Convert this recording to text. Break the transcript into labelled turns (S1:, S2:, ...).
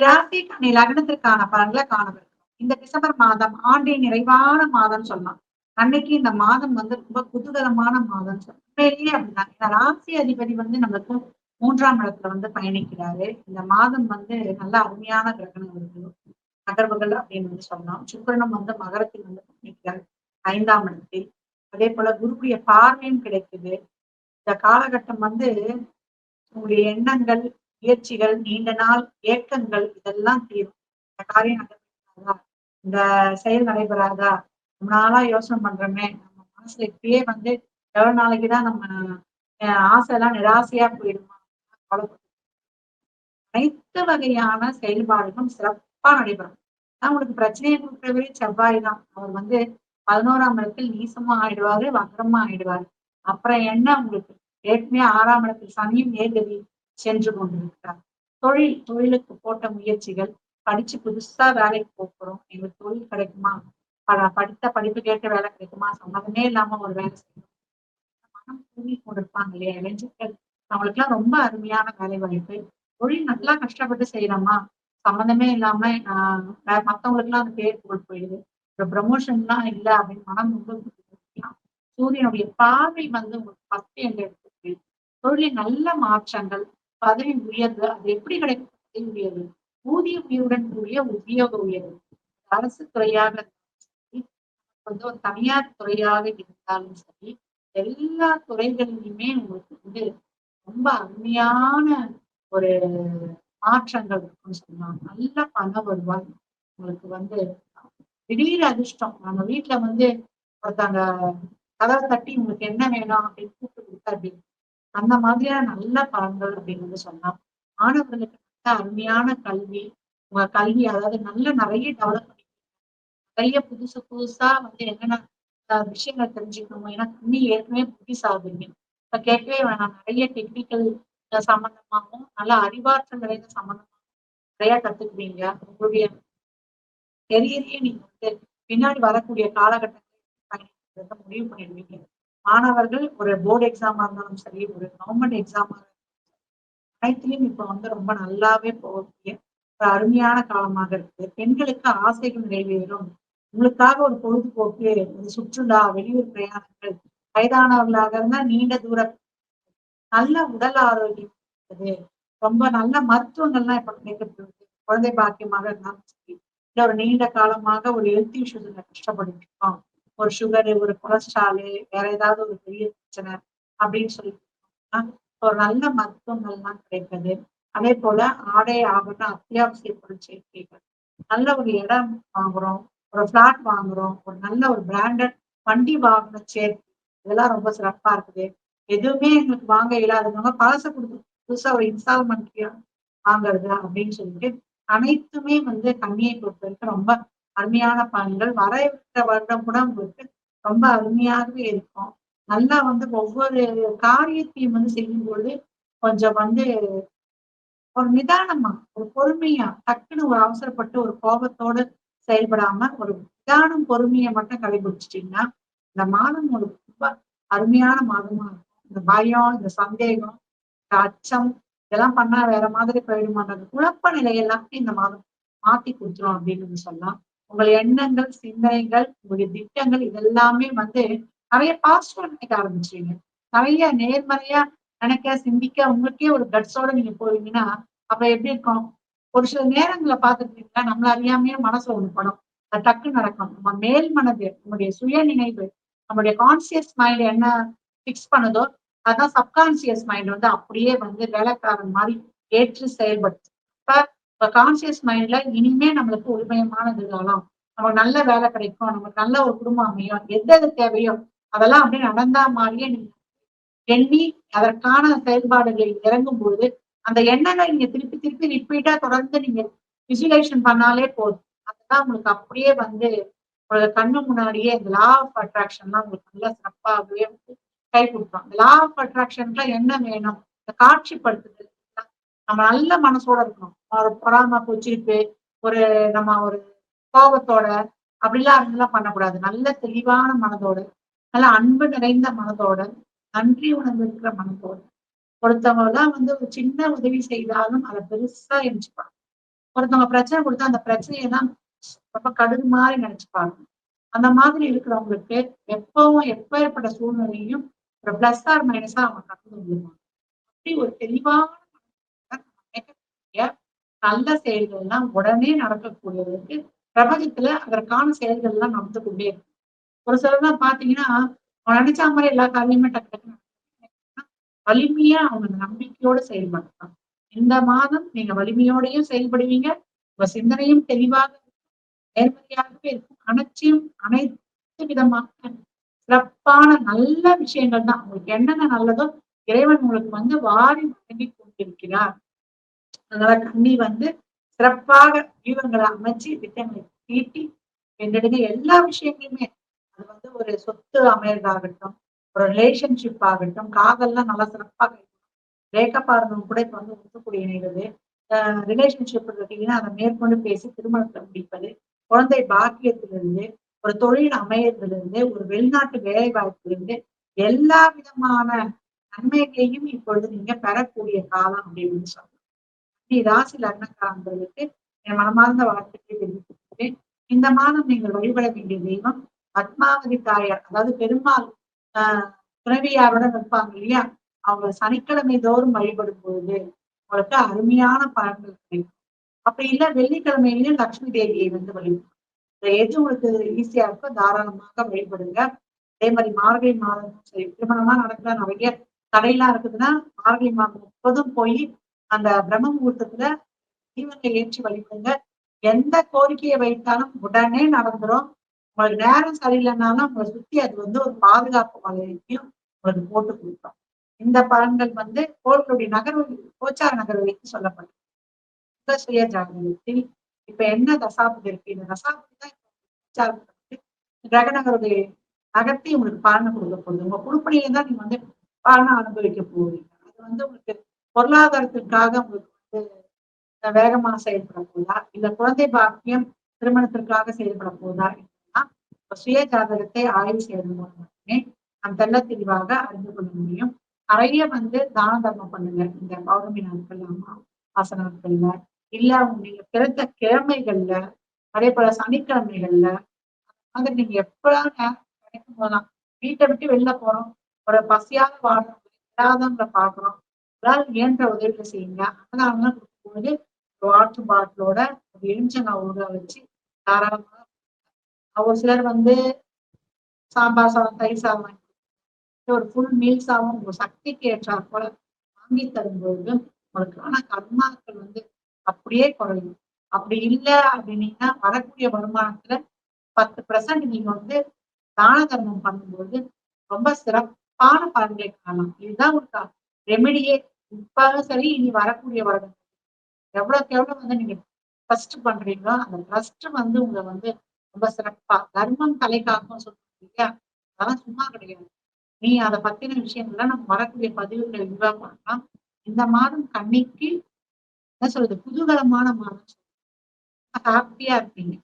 S1: ராசி கன்னி லக்னத்திற்கான பலன்களை காணவிருக்கிறோம். இந்த டிசம்பர் மாதம் ஆண்டின் நிறைவான மாதம் சொல்லலாம். அன்னைக்கு இந்த மாதம் வந்து ரொம்ப குதூகலமான மாதம் சொல்லலாம். உண்மையிலேயே அப்படிதான். இந்த ராசி அதிபதி வந்து நம்மளுக்கு மூன்றாம் இடத்துல வந்து பயணிக்கிறாரு. இந்த மாதம் வந்து நல்ல அருமையான கிரகணம் இருக்கு நகர்வுகள் அப்படின்னு வந்து சொல்லலாம். சுக்கரனும் வந்து மகரத்தில் வந்து பயணிக்கிறார். ஐந்தாம் இடத்தில். அதே போல குருக்குரிய பார்வையும் கிடைக்குது. இந்த காலகட்டம் வந்து உங்களுடைய எண்ணங்கள் முயற்சிகள் நீண்ட நாள் ஏக்கங்கள் இதெல்லாம் தீரும். இந்த காரியம் நடைபெறாதா இந்த செயல் நடைபெறாதா? ரொம்ப நாளா யோசனை பண்றோமே. நம்ம மனசுல இப்பயே வந்து எவ்வளவு நாளைக்குதான் நம்ம அஹ் ஆசை எல்லாம் நிராசையா போயிடுமா? அனைத்து வகையான செயல்பாடுகளும் சிறப்பா நடைபெறும். ஆனா உங்களுக்கு பிரச்சனையை கொடுக்குறவரே செவ்வாய் தான். அவர் வந்து பதினோராம் இடத்தில் நீசமா ஆயிடுவாரு வக்கரமா ஆயிடுவாரு. அப்புறம் என்ன உங்களுக்கு? ஏற்கனவே ஆறாம் இடத்தில் சனியும் ஏகதி சென்று கொண்டிருக்கிறார். தொழில் தொழிலுக்கு போட்ட முயற்சிகள் படிச்சு புதுசா வேலைக்கு போகிறோம் எங்களுக்கு தொழில் கிடைக்குமா? ப- படித்த படிப்பு கேட்ட வேலை கிடைக்குமா? சம்மதமே இல்லாம ஒரு வேலை செய்யணும். மனம் தூங்கி கொண்டிருப்பாங்க இல்லையா? இளைஞர்கள் அவங்களுக்குலாம் ரொம்ப அருமையான வேலை வாய்ப்பு. தொழில் நல்லா கஷ்டப்பட்டு செய்யறோமா? சம்மந்தமே இல்லாம ஆஹ் மத்தவங்களுக்கு எல்லாம் அந்த பேர் புகழ் போயிடுது. ஒரு ப்ரமோஷன் எல்லாம் இல்ல அப்படின்னு மனம் ரொம்ப சூரியனுடைய பார்வை வந்து உங்களுக்கு பத்து எங்க எடுத்துருக்கு? தொழிலில் நல்ல மாற்றங்கள் பதவி உயர்வு அது எப்படி கிடைக்கும்? பதவி உயர்வு. ஊதிய உயர்வுடன் கூடிய உத்தியோக உயர்வு. அரசு துறையாக சரி வந்து ஒரு தனியார் துறையாக இருந்தாலும் சரி எல்லா துறைகளிலுமே உங்களுக்கு வந்து ரொம்ப அருமையான ஒரு மாற்றங்கள் இருக்குன்னு சொல்லலாம் நல்ல பண வருவாய் உங்களுக்கு வந்து திடீர் அதிர்ஷ்டம். நம்ம வீட்டுல வந்து ஒருத்தங்க கதவை தட்டி உங்களுக்கு என்ன வேணும் அப்படின்னு கூப்பிட்டு கொடுத்தா அப்படின்னு அந்த மாதிரியான நல்ல பலன்கள் அப்படின்னு வந்து சொன்னா மாணவர்களுக்கு நல்ல அருமையான கல்வி கல்வி அதாவது நல்ல நிறைய டெவலப் பண்ணி நிறைய புதுசு புதுசா வந்து என்னென்ன விஷயங்கள் தெரிஞ்சுக்கணும். ஏன்னா கண்ணி ஏற்கனவே புத்திசாலிங்க. இப்ப கேட்கவே வேணாம். நிறைய டெக்னிக்கல் சம்பந்தமாகவும் நல்ல அறிவாற்றல் நிறைய சம்பந்தமாகவும் நிறைய கத்துக்குவீங்க உங்களுடைய கெரியரையே நீங்க வந்து பின்னாடி வரக்கூடிய காலகட்டத்தில் முடிவு பண்ணிடுவீங்க மாணவர்கள் ஒரு போர்டு எக்ஸாமா இருந்தாலும் சரி ஒரு கவர்மெண்ட் எக்ஸாமா அனைத்திலையும் இப்ப வந்து ரொம்ப நல்லாவே போகக்கூடிய ஒரு அருமையான காலமாக இருக்குது. பெண்களுக்கு ஆசைகள் நிறைவேறும். உங்களுக்காக ஒரு பொழுதுபோக்கு ஒரு சுற்றுலா வெளியூர் பிரயாணங்கள் வயதானவர்களாக இருந்தா நீண்ட தூர நல்ல உடல் ஆரோக்கியம் இருக்குது. ரொம்ப நல்ல மருத்துவங்கள்லாம் இப்ப கிடைக்கப்படுது. குழந்தை பாக்கியமாக இருந்தாலும் சரி இல்ல ஒரு நீண்ட காலமாக ஒரு ஹெல்த் இஷ்யூஸ்ல கஷ்டப்பட்டு இருக்கோம். ஒரு சுகரு ஒரு கொலஸ்ட்ராலு வேற ஏதாவது ஒரு பெரிய பிரச்சனை அப்படின்னு சொல்லிட்டு ஒரு நல்ல மருத்துவங்கள்லாம் கிடைக்குது அதே போல ஆடை ஆகணும் அத்தியாவசிய பொருள் சேர்க்கைகள் நல்ல ஒரு இடம் வாங்குறோம் ஒரு பிளாட் வாங்குறோம் ஒரு நல்ல ஒரு பிராண்டட் வண்டி வாங்கின சேர்க்கை இதெல்லாம் ரொம்ப சிறப்பா இருக்குது. எதுவுமே எங்களுக்கு வாங்க இல்லாதவங்க பழச கொடுத்து புதுசா ஒரு இன்ஸ்டால்மெண்ட் வாங்குறது அப்படின்னு சொல்லிட்டு அனைத்துமே வந்து கண்ணியை பொறுத்த வரைக்கும் ரொம்ப அருமையான பாடல்கள். வரவிட்ட வருடம் கூட உங்களுக்கு ரொம்ப அருமையாகவே இருக்கும். நல்லா வந்து ஒவ்வொரு காரியத்தையும் வந்து செய்யும் பொழுது கொஞ்சம் வந்து ஒரு நிதானமா ஒரு பொறுமையா டக்குன்னு ஒரு அவசரப்பட்டு ஒரு கோபத்தோடு செயல்படாம ஒரு நிதானம் பொறுமையை மட்டும் கடைபிடிச்சிட்டீங்கன்னா இந்த மாதம் ஒரு ரொம்ப அருமையான மாதமா இருக்கும். இந்த பயம் இந்த சந்தேகம் இந்த அச்சம் இதெல்லாம் பண்ணா வேற மாதிரி போயிடுமான்றது குழப்ப நிலையெல்லாம் இந்த மாதம் மாத்தி கொடுத்துரும் அப்படின்னு சொல்லலாம். உங்கள் எண்ணங்கள் சிந்தனைகள் உங்களுடைய திட்டங்கள் இதெல்லாமே வந்து நிறைய பாசிட்டிவ் நினைக்க ஆரம்பிச்சிருவீங்க. நிறைய நேர்மறையா நினைக்க சிந்திக்க உங்களுக்கே ஒரு கட்ஸோட நீங்க போவீங்கன்னா அப்ப எப்படி இருக்கும்? ஒரு சில நேரங்களை பார்த்துட்டீங்கன்னா நம்மள அறியாமையே மனசுல ஒண்ணு படம். அது டக்கு நடக்கும். நம்ம மேல் மனது நம்முடைய சுய நினைவு நம்மளுடைய கான்சியஸ் மைண்ட் என்ன ஃபிக்ஸ் பண்ணுதோ அதான் சப்கான்சியஸ் மைண்ட் வந்து அப்படியே வந்து வேலைக்காரன் மாதிரி ஏற்று செயல்படுத்து இப்ப இப்ப கான்சியஸ் மைண்ட்ல இனிமே நம்மளுக்கு உரிமயமானது காலம் நமக்கு நல்ல வேலை கிடைக்கும் நமக்கு நல்ல ஒரு குடும்பம் அமையும் எது எது தேவையோ அதெல்லாம் அப்படியே நடந்தா மாதிரியே நீங்க எண்ணி அதற்கான செயல்பாடுகளில் இறங்கும் பொழுது அந்த எண்ணங்களை நீங்க திருப்பி திருப்பி ரிப்பீட்டா தொடர்ந்து நீங்க விசுவலைசேஷன் பண்ணாலே போதும். அதுதான் உங்களுக்கு அப்படியே வந்து ஒரு கண்ணு முன்னாடியே இந்த லா ஆஃப் அட்ராக்ஷன்லாம் உங்களுக்கு நல்லா சிறப்பாகவே வந்து கை கொடுக்கும். இந்த லா ஆஃப் அட்ராக்ஷன்ல என்ன வேணும்? இந்த காட்சிப்படுத்துதல் நம்ம நல்ல மனசோட இருக்கணும். ஒரு பொறாம கொச்சிருப்பு ஒரு நம்ம ஒரு கோபத்தோட அப்படிலாம் அதெல்லாம் பண்ணக்கூடாது. நல்ல தெளிவான மனதோட நல்ல அன்பு நிறைந்த மனதோட நன்றி உணர்வு இருக்கிற மனதோட. ஒருத்தவங்க தான் வந்து ஒரு சின்ன உதவி செய்தாலும் அதை பெருசா எரிச்சுப்பாங்க ஒருத்தவங்க பிரச்சனை கொடுத்தா அந்த பிரச்சனையை தான் ரொம்ப கடுகு மாதிரி நினைச்சுப்பாங்க. அந்த மாதிரி இருக்கிறவங்களுக்கு எப்பவும் எப்பேற்பட்ட சூழ்நிலையும் ஒரு பிளஸ் ஆர் மைனஸா அவங்க கடந்து வந்துருவாங்க. அப்படி ஒரு தெளிவான நல்ல செயல்கள் எல்லாம் உடனே நடக்கக்கூடியதற்கு பிரபஞ்சத்துல அதற்கான செயல்கள் எல்லாம் நடந்து கொண்டே இருக்கும். ஒரு சிலர் தான் பாத்தீங்கன்னா அவன் நினைச்சா மாதிரி எல்லா காரியமே டக்கு வலிமையா அவங்க நம்பிக்கையோட செயல்படுறாங்க இந்த மாதம் நீங்க வலிமையோடையும் செயல்படுவீங்க உங்க சிந்தனையும் தெளிவாக நேர்மறையாகவே இருக்கும். அனைத்தையும் அனைத்து விதமான சிறப்பான நல்ல விஷயங்கள் தான். உங்களுக்கு என்னென்ன நல்லதோ இறைவன் உங்களுக்கு வந்து வாரி வழங்கி கொண்டிருக்கிறார். அதனால கண்ணி வந்து சிறப்பாக வியூகங்களை அமைச்சு திட்டங்களை தீட்டி என்றெடுங்க எல்லா விஷயங்களுமே அது வந்து ஒரு சொத்து அமையறதாகட்டும் ஒரு ரிலேஷன்ஷிப் ஆகட்டும் காதல்லாம் நல்லா சிறப்பாக பிரேக்கப் ஆகிறவங்க கூட இப்ப வந்து ஒத்துக்கூடிய நிகழ்வு ரிலேஷன்ஷிப் இருக்கீங்கன்னா அதை மேற்கொண்டு பேசி திருமணத்தை முடிப்பது குழந்தை பாக்கியத்திலிருந்து ஒரு தொழில் அமையறதிலிருந்து ஒரு வெளிநாட்டு வேலை வாய்ப்பிலிருந்து எல்லா விதமான நன்மைகளையும் இப்பொழுது நீங்க பெறக்கூடிய காலம் அப்படின்னு சொல்லலாம். ராசி லக்னக்காரங்களுக்கு என் மனமார்ந்த வாழ்த்துக்களை தெரிவித்துக்கிறேன் இந்த மாதம் நீங்கள் வழிபட வேண்டிய தெய்வம் பத்மாவதி தாயார் அதாவது பெருமாள் ஆஹ் துறவியாருடன் இருப்பாங்க இல்லையா? அவங்க சனிக்கிழமை தோறும் வழிபடும் பொழுது உங்களுக்கு அருமையான பலன்கள் கிடைக்கும். அப்படி இல்ல வெள்ளிக்கிழமையிலேயே லட்சுமி தேவியை வந்து வழிபடும் எது உங்களுக்கு ஈஸியா இருக்கோ தாராளமாக வழிபடுங்க. அதே மாதிரி மார்கழி மாதம் சரி திருமணமா நடக்கிற நிறைய தடையெல்லாம் இருக்குதுன்னா மார்கழி மாதம் முப்பதும் போய் அந்த பிரம்ம முகூர்த்தத்துல தீபத்தை ஏற்றி வழிபடுங்க. எந்த கோரிக்கையை வைத்தாலும் உடனே நடந்துரும். உங்களுக்கு நேரம் சரியில்லைனாலும் உங்களை சுத்தி அது வந்து ஒரு பாதுகாப்பு வலையையும் உங்களுக்கு போட்டு கொடுக்கும். இந்த பலன்கள் வந்து கோர்களுடைய நகர்வு கோச்சார நகர்வுக்கு சொல்லப்படும். சுய ஜாதகத்தில் இப்ப என்ன தசாபதி இருக்கு? இந்த தசாபதி தான் கிரகணங்களுடைய நகர்த்தி உங்களுக்கு பலனை கொடுக்க போகுது. உங்க குடுப்பணியில தான் நீங்க வந்து பலனை அனுபவிக்க போவீங்க அது வந்து உங்களுக்கு பொருளாதாரத்திற்காக உங்களுக்கு வந்து வேகமாக செயல்பட போதா இல்ல குழந்தை பாக்கியம் திருமணத்திற்காக செயல்பட போதா சுய ஜாதகத்தை ஆய்வு செய்வது மூலம் மட்டுமே அந்த தெல்ல தெளிவாக அறிந்து கொள்ள முடியும். நிறைய வந்து தான தர்மம் பண்ணுங்க இந்த பௌர்ணமி நாட்கள் அம்மா நாட்கள்ல இல்ல நீங்க பிறந்த கிழமைகள்ல அதே போல சனிக்கிழமைகள்ல வந்து நீங்க எப்பெல்லாம் கிடைக்கும் போதெல்லாம் வீட்டை விட்டு வெளில போறோம். ஒரு பசியாக வாழ்றோம் இல்லாதவங்களை பாக்குறோம் உங்களால் இயன்ற உதவிகளை செய்யுங்க. அன்னதானம் கொடுக்கும்போது வாட்டர் பாட்டிலோட ஒரு எலுமிச்சங்காய் ஊற வச்சு தாராளமாக ஒரு சிலர் வந்து சாம்பார் சாதம் தயிர் சாதம் ஒரு ஃபுல் மீல்ஸாகவும் உங்க சக்திக்கு ஏற்றா போல வாங்கி தரும்போது உங்களுக்கான கர்மாக்கள் வந்து அப்படியே குறையும். அப்படி இல்லை அப்படின்னீங்கன்னா வரக்கூடிய வருமானத்துல பத்து பர்சன்ட் நீங்க வந்து தான தர்மம் பண்ணும்போது ரொம்ப சிறப்பான பலன்களை காணலாம். இதுதான் ஒரு ரெமெடியே இப்ப சரி இனி வரக்கூடிய வருடம் எவ்வளவுக்கு எவ்வளவு வந்து நீங்க ட்ரஸ்ட் பண்றீங்களோ அந்த ட்ரஸ்ட் வந்து உங்களை வந்து ரொம்ப சிறப்பா தர்மம் தலை காக்கும் சொல்லுவாங்க இல்லையா? அதெல்லாம் சும்மா கிடையாது. நீ அதை பத்தின விஷயங்கள்லாம் நம்ம வரக்கூடிய பதிவுகளை விரிவா இந்த மாதம் கண்ணிக்கு என்ன சொல்றது குதூகலமான மாதம் ஹாப்பியா இருப்பீங்க.